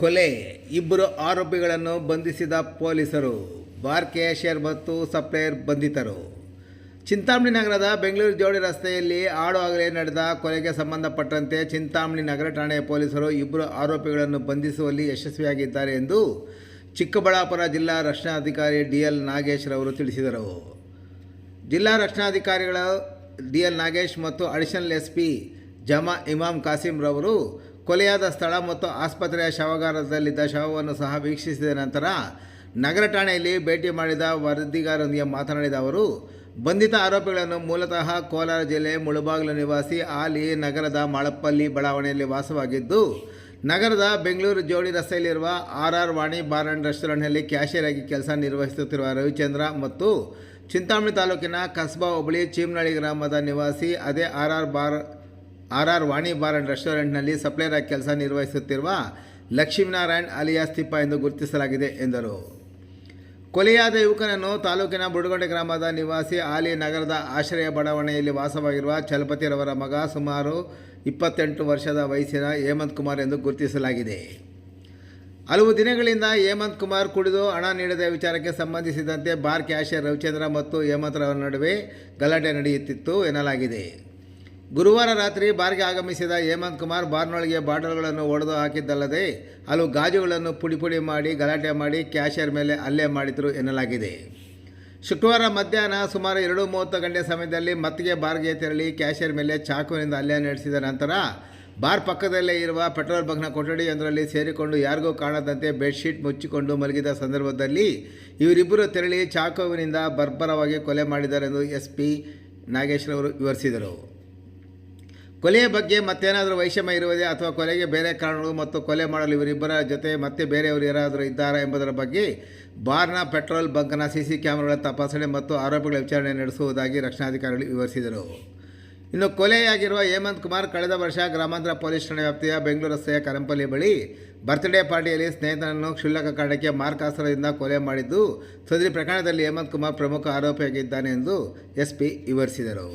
ಕೊಲೆ. ಇಬ್ಬರು ಆರೋಪಿಗಳನ್ನು ಬಂಧಿಸಿದ ಪೊಲೀಸರು. ಬಾರ್ ಕ್ಯಾಷಿಯರ್ ಮತ್ತು ಸಪ್ಲೈಯರ್ ಬಂಧಿತರು. ಚಿಂತಾಮಣಿ ನಗರದ ಬೆಂಗಳೂರು ಜೋಡಿ ರಸ್ತೆಯಲ್ಲಿ ಆಡು ಆಗಲೇ ನಡೆದ ಕೊಲೆಗೆ ಸಂಬಂಧಪಟ್ಟಂತೆ ಚಿಂತಾಮಣಿ ನಗರ ಠಾಣೆಯ ಪೊಲೀಸರು ಇಬ್ಬರು ಆರೋಪಿಗಳನ್ನು ಬಂಧಿಸುವಲ್ಲಿ ಯಶಸ್ವಿಯಾಗಿದ್ದಾರೆ ಎಂದು ಚಿಕ್ಕಬಳ್ಳಾಪುರ ಜಿಲ್ಲಾ ರಕ್ಷಣಾಧಿಕಾರಿ ಡಿ ಎಲ್ ನಾಗೇಶ್ ರವರು ತಿಳಿಸಿದರು. ಜಿಲ್ಲಾ ರಕ್ಷಣಾಧಿಕಾರಿಗಳು ಡಿ ಎಲ್ ನಾಗೇಶ್ ಮತ್ತು ಅಡಿಷನಲ್ ಎಸ್ ಪಿ ಜಮಾ ಇಮಾಮ್ ಕಾಸಿಂ ರವರು ಕೊಲೆಯಾದ ಸ್ಥಳ ಮತ್ತು ಆಸ್ಪತ್ರೆಯ ಶವಗಾರದಲ್ಲಿದ್ದ ಶವವನ್ನು ಸಹ ವೀಕ್ಷಿಸಿದ ನಂತರ ನಗರ ಠಾಣೆಯಲ್ಲಿ ಭೇಟಿ ಮಾಡಿದ ವರದಿಗಾರರೊಂದಿಗೆ ಮಾತನಾಡಿದ ಅವರು, ಬಂಧಿತ ಆರೋಪಿಗಳನ್ನು ಮೂಲತಃ ಕೋಲಾರ ಜಿಲ್ಲೆ ಮುಳುಬಾಗಿಲು ನಿವಾಸಿ ಆಲಿ ನಗರದ ಮಾಳಪ್ಪಲ್ಲಿ ಬಡಾವಣೆಯಲ್ಲಿ ವಾಸವಾಗಿದ್ದು, ನಗರದ ಬೆಂಗಳೂರು ಜೋಡಿ ರಸ್ತೆಯಲ್ಲಿರುವ R R Vani bar and ರೆಸ್ಟೋರೆಂಟ್ನಲ್ಲಿ ಕ್ಯಾಶಿಯರ್ ಆಗಿ ಕೆಲಸ ನಿರ್ವಹಿಸುತ್ತಿರುವ ರವಿಚಂದ್ರ ಮತ್ತು ಚಿಂತಾಮಣಿ ತಾಲೂಕಿನ ಕಸ್ಬಾ ಹೋಬಳಿ ಚೀಮನಳ್ಳಿ ಗ್ರಾಮದ ನಿವಾಸಿ ಅದೇ R R bar R R Vani bar and ರೆಸ್ಟೋರೆಂಟ್ನಲ್ಲಿ ಸಪ್ಲೈಯರ್ ಆಗಿ ಕೆಲಸ ನಿರ್ವಹಿಸುತ್ತಿರುವ ಲಕ್ಷ್ಮೀನಾರಾಯಣ್ ಅಲಿಯಾಸ್ ತಿಪ್ಪ ಎಂದು ಗುರುತಿಸಲಾಗಿದೆ ಎಂದರು. ಕೊಲೆಯಾದ ಯುವಕನನ್ನು ತಾಲೂಕಿನ ಬುಡಗೊಂಡೆ ಗ್ರಾಮದ ನಿವಾಸಿ ಆಲಿ ನಗರದ ಆಶ್ರಯ ಬಡಾವಣೆಯಲ್ಲಿ ವಾಸವಾಗಿರುವ ಚಲಪತಿರವರ ಮಗ ಸುಮಾರು ಇಪ್ಪತ್ತೆಂಟು ವರ್ಷದ ವಯಸ್ಸಿನ ಹೇಮಂತ್ ಕುಮಾರ್ ಎಂದು ಗುರುತಿಸಲಾಗಿದೆ. ಹಲವು ದಿನಗಳಿಂದ ಹೇಮಂತ್ ಕುಮಾರ್ ಕುಡಿದು ಹಣ ನೀಡದ ವಿಚಾರಕ್ಕೆ ಸಂಬಂಧಿಸಿದಂತೆ ಬಾರ್ ಕ್ಯಾಷಿಯರ್ ರವಿಚಂದ್ರ ಮತ್ತು ಹೇಮಂತ್ ರವರ ನಡುವೆ ಗಲಾಟೆ ನಡೆಯುತ್ತಿತ್ತು ಎನ್ನಲಾಗಿದೆ. ಗುರುವಾರ ರಾತ್ರಿ ಬಾರ್ಗೆ ಆಗಮಿಸಿದ ಹೇಮಂತ್ ಕುಮಾರ್ ಬಾರ್ನೊಳಗೆ ಬಾಟಲ್ಗಳನ್ನು ಒಡೆದು ಹಾಕಿದ್ದಲ್ಲದೆ ಹಲವು ಗಾಜುಗಳನ್ನು ಪುಡಿ ಪುಡಿ ಮಾಡಿ, ಗಲಾಟೆ ಮಾಡಿ ಕ್ಯಾಶಿಯರ್ ಮೇಲೆ ಹಲ್ಲೆ ಮಾಡಿದರು ಎನ್ನಲಾಗಿದೆ. ಶುಕ್ರವಾರ ಮಧ್ಯಾಹ್ನ ಸುಮಾರು ಎರಡು ಮೂವತ್ತು ಗಂಟೆ ಸಮಯದಲ್ಲಿ ಮತ್ತಿಗೆ ಬಾರ್ಗೆ ತೆರಳಿ ಕ್ಯಾಶಿಯರ್ ಮೇಲೆ ಚಾಕುವಿನಿಂದ ಹಲ್ಲೆ ನಡೆಸಿದ ನಂತರ ಬಾರ್ ಪಕ್ಕದಲ್ಲೇ ಇರುವ ಪೆಟ್ರೋಲ್ ಬಂಕ್ನ ಕೊಠಡಿಯೊಂದರಲ್ಲಿ ಸೇರಿಕೊಂಡು ಯಾರಿಗೂ ಕಾಣದಂತೆ ಬೆಡ್ಶೀಟ್ ಮುಚ್ಚಿಕೊಂಡು ಮಲಗಿದ ಸಂದರ್ಭದಲ್ಲಿ ಇವರಿಬ್ಬರು ತೆರಳಿ ಚಾಕುವಿನಿಂದ ಬರ್ಬರವಾಗಿ ಕೊಲೆ ಮಾಡಿದ್ದಾರೆಂದು ಎಸ್ ಪಿ ನಾಗೇಶ್ರವರು ವಿವರಿಸಿದರು. ಕೊಲೆಯ ಬಗ್ಗೆ ಮತ್ತೇನಾದರೂ ವೈಷಮ್ಯ ಇರುವುದೇ ಅಥವಾ ಕೊಲೆಗೆ ಬೇರೆ ಕಾರಣಗಳು ಮತ್ತು ಕೊಲೆ ಮಾಡಲು ಇವರಿಬ್ಬರ ಜೊತೆ ಮತ್ತೆ ಬೇರೆಯವರು ಯಾರಾದರೂ ಇದ್ದಾರಾ ಎಂಬುದರ ಬಗ್ಗೆ ಬಾರ್ನ ಪೆಟ್ರೋಲ್ ಬಂಕ್ನ ಸಿ ಸಿ ಕ್ಯಾಮೆರಾಗಳ ತಪಾಸಣೆ ಮತ್ತು ಆರೋಪಿಗಳ ವಿಚಾರಣೆ ನಡೆಸುವುದಾಗಿ ರಕ್ಷಣಾಧಿಕಾರಿಗಳು ವಿವರಿಸಿದರು. ಇನ್ನು ಕೊಲೆಯಾಗಿರುವ ಹೇಮಂತ್ ಕುಮಾರ್ ಕಳೆದ ವರ್ಷ ಗ್ರಾಮಾಂತರ ಪೊಲೀಸ್ ಠಾಣೆ ವ್ಯಾಪ್ತಿಯ ಬೆಂಗಳೂರು ರಸ್ತೆಯ ಕರಂಪಲ್ಲಿ ಬಳಿ ಬರ್ತ್ಡೇ ಪಾರ್ಟಿಯಲ್ಲಿ ಸ್ನೇಹಿತನನ್ನು ಕ್ಷುಲ್ಲಕ ಕಾರಣಕ್ಕೆ ಮಾರ್ಕಾಸ್ತ್ರದಿಂದ ಕೊಲೆ ಮಾಡಿದ್ದು, ಸದರಿ ಪ್ರಕರಣದಲ್ಲಿ ಹೇಮಂತ್ ಕುಮಾರ್ ಪ್ರಮುಖ ಆರೋಪಿಯಾಗಿದ್ದಾನೆ ಎಂದು ಎಸ್ಪಿ ವಿವರಿಸಿದರು.